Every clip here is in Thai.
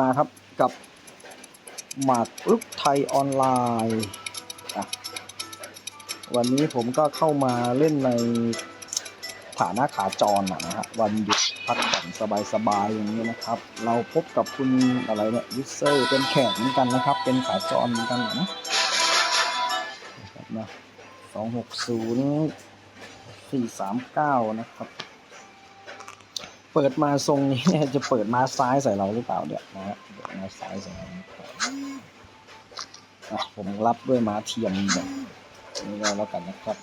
มาครับกับหมากรุกไทยออนไลน์วันนี้ผมก็เข้ามาเล่นในฐานะขาจรนะฮะวันหยุดพักผ่อนสบายๆอย่างนี้นะครับ เราพบกับคุณอะไรเนี่ยยูเซอร์เป็นแขกเหมือนกันนะครับ เป็นขาจรเหมือนกันนะนะครับนะสองหกศูนย์สี่สามเก้านะครับ เปิดมาทรงนี้เนี่ยจะเปิดมาซ้ายใส่เราหรือเปล่าเนี่ยนะฮะเปิดมาซ้ายใส่เราอะผมรับด้วยม้าเทียมแบบนี้แล้วกันนะครับ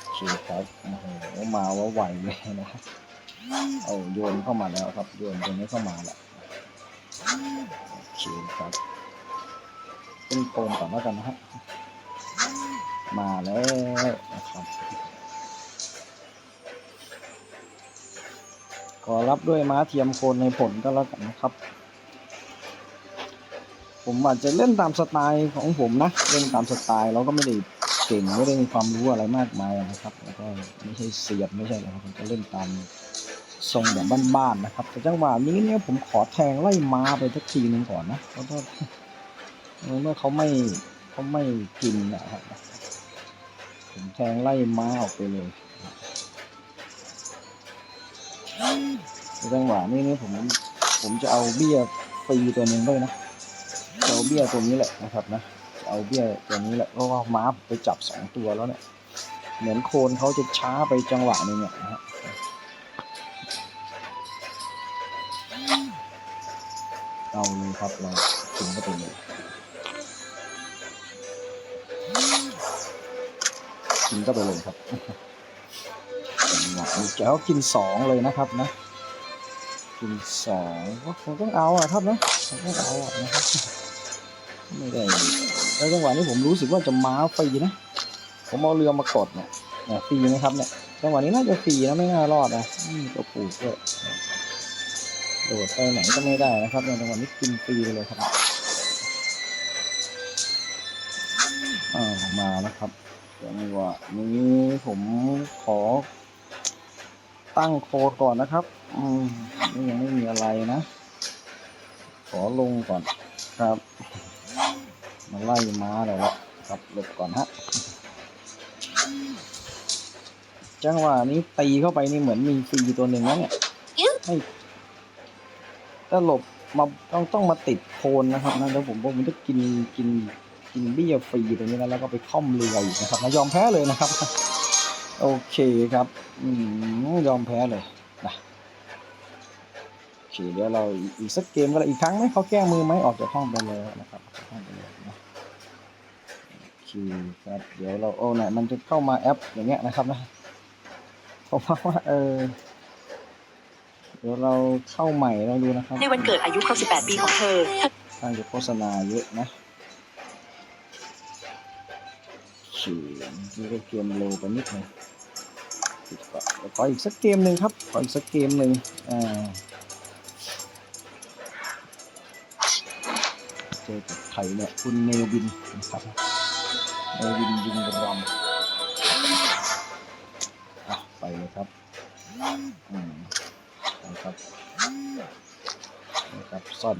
โอเคครับโอ้โหมาว่าไหวเลยนะเอาโยนเข้ามาแล้วครับโยนตรงนี้เข้ามาแล้วโอเคครับขึ้นโคมก่อนแล้วกันนะฮะมาแล้วนะครับ ขอรับด้วยม้าเทียมโคนในผลก็แล้วกันนะครับ ผมอาจจะเล่นตามสไตล์ของผมนะ เล่นตามสไตล์เราก็ไม่ได้เก่งไม่ได้มีความรู้อะไรมากมายนะครับ แล้วก็ไม่ใช่เสียดไม่ใช่อะไรผมจะเล่นตามทรงแบบบ้านๆนะครับ แต่จังหวะนี้เนี่ยผมขอแทงไล่ม้าไปสักทีหนึ่งก่อนนะเพราะว่าเมื่อเขาไม่เขาไม่กินนะครับผมแทงไล่ม้าออกไปเลย จังหวะนี้นี่ผมผมจะเอาเบี้ยฟรีตัวหนึ่งด้วยนะเอาเบี้ยตัวนี้แหละนะครับนะเอาเบี้ยตัวนี้แหละเพราะว่าม้าไปจับสองตัวแล้วเนี่ยเหมือนโคนเขาจะช้าไปจังหวะนึงเนี่ยนะฮะเอาเลยครับเราถึงก็ไปเลยกินก็ไปเลยครับ มีแกวกินสองเลยนะครับนะ กินสองก็คงต้องเอาอะครับนะคงต้องเอาอะนะครับไม่ได้แล้วจังหวะนี้ผมรู้สึกว่าจะม้าฟรีนะ ผมเอาเรือมากดเนี่ยเนี่ยฟรีไหมครับเนี่ยจังหวะนี้น่าจะฟรีนะไม่น่ารอดนะอืมตัวปูด้วยโดดไปไหนก็ไม่ได้นะครับในจังหวะนี้กินฟรีไปเลยครับอ่ามาแล้วครับจังหวะนี้ผมขอ ตั้งโคดก่อนนะครับ อืมนี่ยังไม่มีอะไรนะ ขอลงก่อนครับ มาไล่ม้าเลยละครับหลบก่อนฮะ จังหวะนี้ตีเข้าไปนี่เหมือนมีฟรีตัวหนึ่งนะเนี่ยให้ถ้าหลบมาต้องต้องมาติดโคนนะครับนะแล้วผมผมจะกินกินกินเบี้ยฟรีตรงนี้นะแล้วก็ไปค่อมเรืออยู่นะครับนะยอมแพ้เลยนะครับ โอเคครับอืมยอมแพ้เลยนะโอเคเดี๋ยวเราอีกสักเกมก็ได้อีกครั้งไหมเขาแก้มือไหมออกจากห้องไปเลยนะครับออกจากห้องไปเลยนะโอเคครับเดี๋ยวเราโอ้เนี่ยมันจะเข้ามาแอปอย่างเงี้ยนะครับนะผมว่าเออเดี๋ยวเราเข้าใหม่เราดูนะครับ ในวันเกิดอายุครบ18 ปีของเธอ ทางจะโฆษณาเยอะนะ เขียนนี่ก็เกมโลไปนิดหนึ่งก่อนแล้วขออีกสักเกมหนึ่งครับ ขออีกสักเกมหนึ่งอ่าเจอกับใครเนี่ยคุณเนวินนะครับเนวินยิงรำอะไปเลยครับอืมนะครับนะครับซ่อน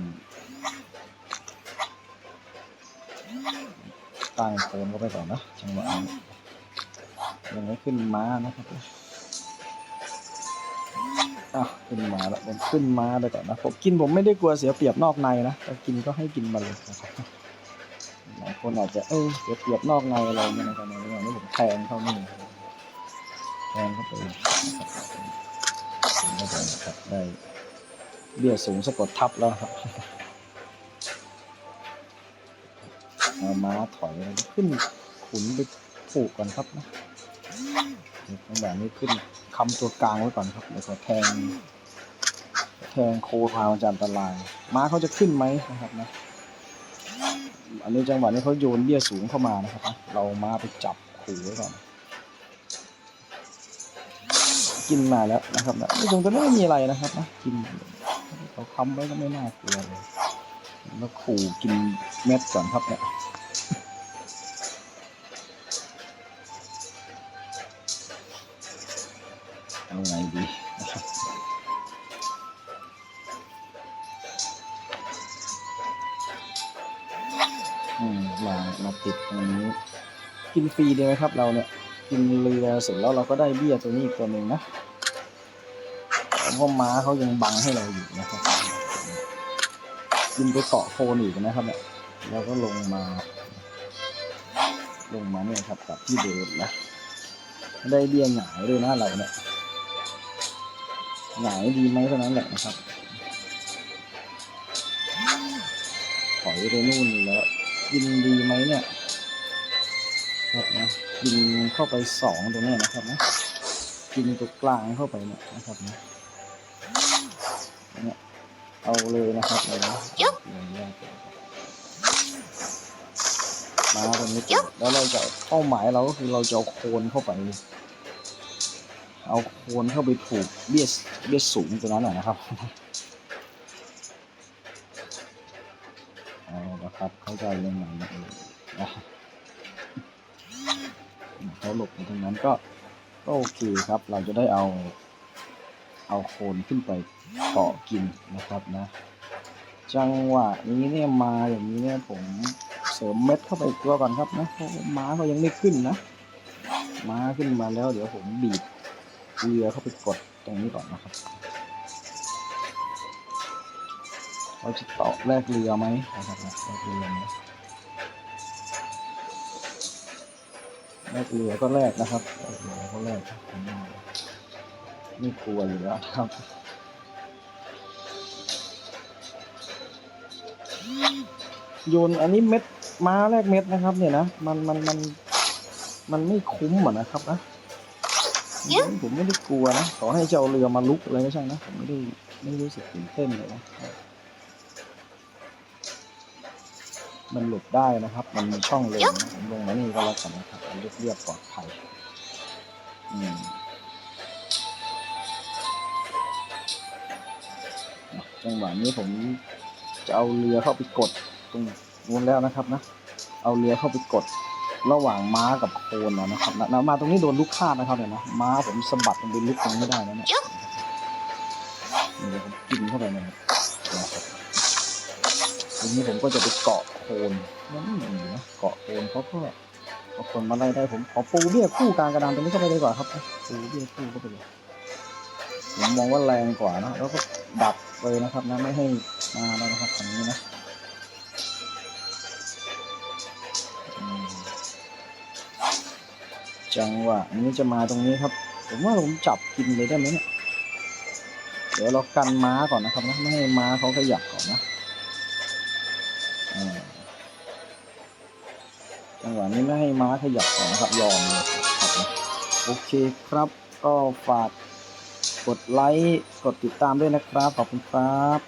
ตั้งโคนเข้าไปก่อนนะจังหวะนี้ยังไม่ขึ้นม้านะครับอะขึ้นมาแล้วผมขึ้นมาไปก่อนนะผมกินผมไม่ได้กลัวเสียเปรียบนอกในนะแต่กินก็ให้กินมาเลยนะครับหลายคนอาจจะเออเสียเปรียบนอกในอะไรเงี้ยนะครับในเรื่องนี้ผมแทงเข้านี่แทงเข้าไปนะครับผมก็จะนะครับได้เบี้ยสูงสะกดทับแล้วครับ เอาม้าถอยขึ้นขุนไปผูกก่อนครับนะตั้งแบบนี้ขึ้นคำตัวกลางไว้ก่อนครับแล้วก็แทงแทงโคพามันจะอันตราย ม้าเขาจะขึ้นไหมนะครับนะ อันนี้จังหวะนี้เขาโยนเบี้ยสูงเข้ามานะครับนะเราม้าไปจับขู่ไว้ก่อน กินมาแล้วนะครับนะไม่ตรงตันไม่มีอะไรนะครับนะกินเขาค้ำไว้ก็ไม่น่ากลัวเลยแล้วขู่กินเม็ดก่อนครับเนี่ย เอาไงดีนะครับวางมาติดตรงนี้ กินฟรีเดียวครับเราเนี่ย กินเรือเสร็จแล้วเราก็ได้เบี้ยตัวนี้อีกตัวหนึ่งนะเพราะม้าเขายังบังให้เราอยู่นะครับกินไปเกาะโคนอีกนะครับเนี่ยเราก็ลงมา ลงมาเนี่ยครับกับที่เดิมนะได้เบี้ยหงายด้วยนะเราเนี่ย หงายดีไหมเท่านั้นแหละนะครับ ถอยไปนู่นแล้วกินดีไหมเนี่ยครับนะกินเข้าไปสองตรงเนี้ยนะครับนะกินตัวกลางเข้าไปเนี่ยนะครับนะเนี่ยเอาเลยนะครับเลยนะเลยแยกเลยมาตรงนี้ก่อนแล้วเราจะเป้าหมายเราก็คือเราจะเอาโคนเข้าไป เอาโคนเข้าไปผูกเบี้ยเบี้ยสูงตัวนั้นหนะนะครับเอาละครับเข้าใจเรื่องไหนะเออนะเขาหลบไปตรงนั้นก็ก็โอเคครับ เราจะได้เอาเอาโคนขึ้นไปเกาะกินนะครับนะ จังหวะนี้เนี่ยมาอย่างนี้เนี่ยผมเสริมเม็ดเข้าไปอีกตัวก่อนครับนะเพราะม้าเขายังไม่ขึ้นนะ ม้าขึ้นมาแล้วเดี๋ยวผมบีบ เรือเข้าไปกดตรงนี้ก่อนนะครับเราจะต่อแลกเรือไหมนะครับแลกเรือไหมแลกเรือก็แลกนะครับแลกเรือก็แลกไม่กลัวอยู่แล้วครับโยนอันนี้เม็ดม้าแลกเม็ดนะครับ เนี่ยนะมันมันมันมันไม่คุ้มอะนะครับนะ ผมไม่ได้กลัวนะขอให้เจ้าเรือมาลุกอะไรไม่ใช่นะผมไม่ได้ไม่รู้สึกตื่นเต้นเลยนะมันหลุดได้นะครับ มันมีช่องเลนนะผมลงมานี่ก็แล้วกันนะครับเรียบเรียบๆปลอดภัยอืมจังหวะนี้ผมจะเอาเรือเข้าไปกดตรงนู้นแล้วนะครับนะ เอาเรือเข้าไปกด ระหว่างม้ากับโคนนะครับนะมาตรงนี้โดนลูกคาดนะครับเนี่ยนะม้าผมสะบัดมันไปลึกตรงไม่ได้นะเนี่ยนี่เดี๋ยวผมกินเข้าไปนะครับนะครับทีนี้ผมก็จะไปเกาะโคนนั่นดีนะเกาะโคนเขาก็เอาคนมาไล่ได้ผมขอปูเบี้ยคู่กลางกระดานตรงนี้เข้าไปเลยดีกว่าครับปูเบี้ยคู่เข้าไปเลยผมมองว่าแรงกว่านะแล้วก็ดับเลยนะครับนะไม่ให้มาแล้วนะครับตรงนี้นะ จังหวะนี้จะมาตรงนี้ครับ ผมว่าผมจับกินเลยได้ไหมเนี่ยเดี๋ยวเรากันม้าก่อนนะครับนะไม่ให้ม้าเขาขยับก่อนนะจังหวะนี้ไม่ให้ม้าขยับก่อนนะครับยอมเลยครับนะโอเคครับ ก็ฝากกดไลค์กดติดตามด้วยนะครับขอบคุณครับ